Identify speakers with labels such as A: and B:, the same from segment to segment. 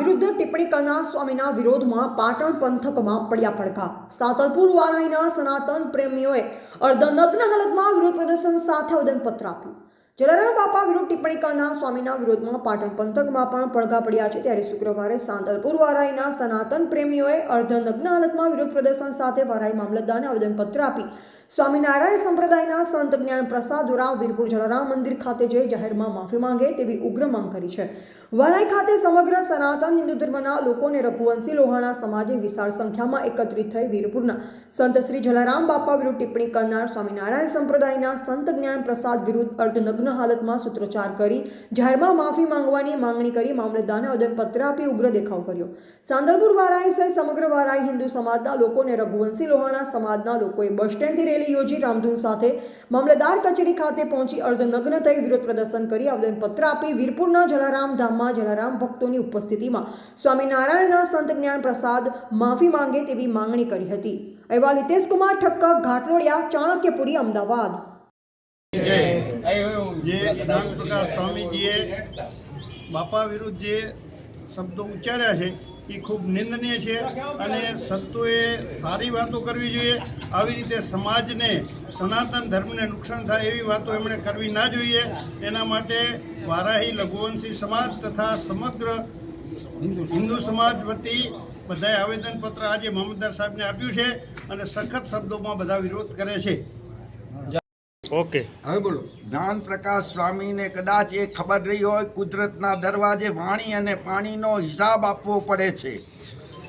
A: વિરુદ્ધ ટિપ્પણી કરનાર સ્વામીના વિરોધમાં પાટણ પંથકમાં પડ્યા પડઘા. સાતલપુર વારાહીના સનાતન પ્રેમીઓએ અર્ધનગ્ન હાલતમાં વિરોધ પ્રદર્શન સાથે આવેદનપત્ર આપ્યું. જલારામ બાપા વિરુદ્ધ ટિપ્પણી કરનાર સ્વામીના વિરોધમાં પાટણ પંથકમાં પણ પડઘા પડ્યા છે. ત્યારે શુક્રવારે સાંતલપુર વારાઈના સનાતન પ્રેમીઓએ અર્ધનગ્ન હાલતમાં વિરોધ પ્રદર્શન સાથે વારાઈ મામલતદારને આવેદનપત્ર આપી. સ્વામિનારાયણ સંપ્રદાયના સંત જ્ઞાન પ્રસાદ દ્વારા વીરપુર જલારામ મંદિર ખાતે જઈ જાહેરમાં માફી માંગે તેવી ઉગ્ર માંગ કરી છે. વારાઈ ખાતે સમગ્ર સનાતન હિન્દુ ધર્મના લોકોને રઘુવંશી લોહાણા સમાજે વિશાળ સંખ્યામાં એકત્રિત થઈ વીરપુરના સંત શ્રી જલારામ બાપા વિરુદ્ધ ટિપ્પણી કરનાર સ્વામિનારાયણ સંપ્રદાયના સંત જ્ઞાન પ્રસાદ વિરુદ્ધ અર્ધનગ્ન હાલતમાં સૂત્રોચ્ચાર કરી જાહેરમાં માફી માંગવાની માંગણી કરી મામલતદારને આવેદનપત્ર આપી ઉગ્ર દેખાવ કર્યો. સાંદલપુર વારાઈ સહિત સમગ્ર વારાઈ હિન્દુ સમાજના લોકોને રઘુવંશી લોહાણા સમાજના લોકોએ બસ સ્ટેન્ડથી રેલી યોજી રામધૂન સાથે મામલતદાર કચેરી ખાતે પહોંચી અર્ધનગ્ન થઈ વિરોધ પ્રદર્શન કરી આવેદનપત્ર આપી વીરપુરના જલારામ ધામમાં જલારામ ભક્તોની ઉપસ્થિતિમાં સ્વામિનારાયણના સંત જ્ઞાન પ્રસાદ માફી માંગે તેવી માંગણી કરી હતી. અહેવાલ હિતેશ કુમાર ઠક્કર, ઘાટલોડિયા, ચાણક્યપુરી, અમદાવાદ.
B: જે જ્ઞાનપ્રકાશ સ્વામીજીએ બાપા વિરુદ્ધ જે શબ્દો ઉચ્ચાર્યા છે એ ખૂબ નિંદનીય છે અને સંતોએ સારી વાતો કરવી જોઈએ. આવી રીતે સમાજને સનાતન ધર્મને નુકસાન થાય એવી વાતો એમણે કરવી ના જોઈએ. એના માટે વારાહી લઘુવંશી સમાજ તથા સમગ્ર હિન્દુ સમાજ. વતી બધાએ આવેદનપત્ર આજે મામલતદાર સાહેબને આપ્યું છે અને સખત શબ્દોમાં બધા વિરોધ કરે છે.
C: ઓકે.
D: હવે બોલો. જ્ઞાન પ્રકાશ સ્વામીને કદાચ એ ખબર રહી હોય, કુદરતના દરવાજે વાણી અને પાણીનો હિસાબ આપવો પડે છે.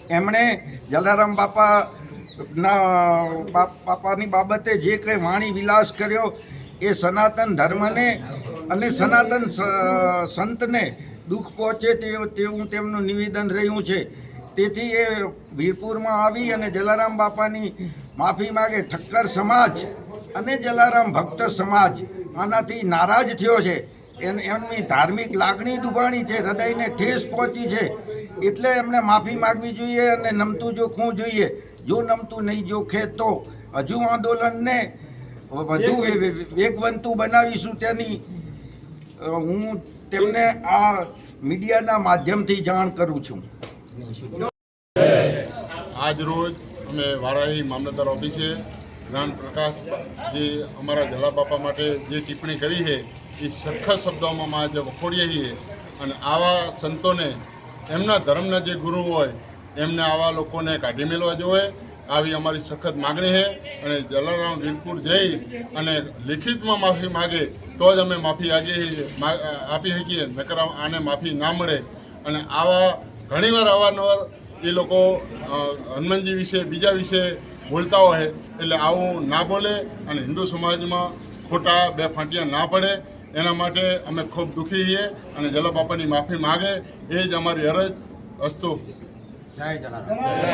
D: એમણે જલારામ બાપા ના બાપાની બાબતે જે કંઈ વાણી વિલાસ કર્યો, એ સનાતન ધર્મને અને સનાતન સંતને દુઃખ પહોંચે તેવું તેમનું નિવેદન રહ્યું છે. તેથી એ વીરપુરમાં આવી અને જલારામ બાપાની માફી માગે ઠક્કર સમાજ અને જલારામ ભક્ત સમાજ આનાથી નારાજ થયો છે. એમની ધાર્મિક લાગણી દુભાણી છે, હૃદયને ઠેસ પહોંચી છે. એટલે એમને માફી માગવી જોઈએ અને નમતું જોખવું જોઈએ. જો નમતું નહીં જોખે તો હજુ આંદોલનને વધુ વેગવંતું બનાવીશું તેની હું તેમને આ મીડિયાના માધ્યમથી જાણ કરું છું.
E: આજ રોજ અમે વારાહી મામલતદાર ઓફિસે જ્ઞાન પ્રકાશ જે અમારા જલા બાપા માટે જે ટિપ્પણી કરી છે, એ સરખા શબ્દોમાં આજે વખોડીએ છીએ. અને આવા સંતોને, એમના ધર્મના જે ગુરુ હોય, એમને આવા લોકોને કાઢી મેળવા જોઈએ. આવી અમારી સખત માગણી છે. અને જલારામ વીરપુર જઈ અને લિખિતમાં માફી માગે, તો જ અમે માફી આગી આપી શકીએ, નકર આને માફી ના મળે. અને આવા ઘણીવાર અવારનવાર એ લોકો હનુમાનજી વિશે, બીજા વિશે બોલતા હોય એટલે આવું ના બોલે અને હિન્દુ સમાજમાં ખોટા બે ફાંટિયા ના પડે. એના માટે અમે ખૂબ દુઃખી છીએ અને જલા બાપાની માફી માગે. એ જ અમારી અરજ. અસ્તુ.
D: જય જલારામ.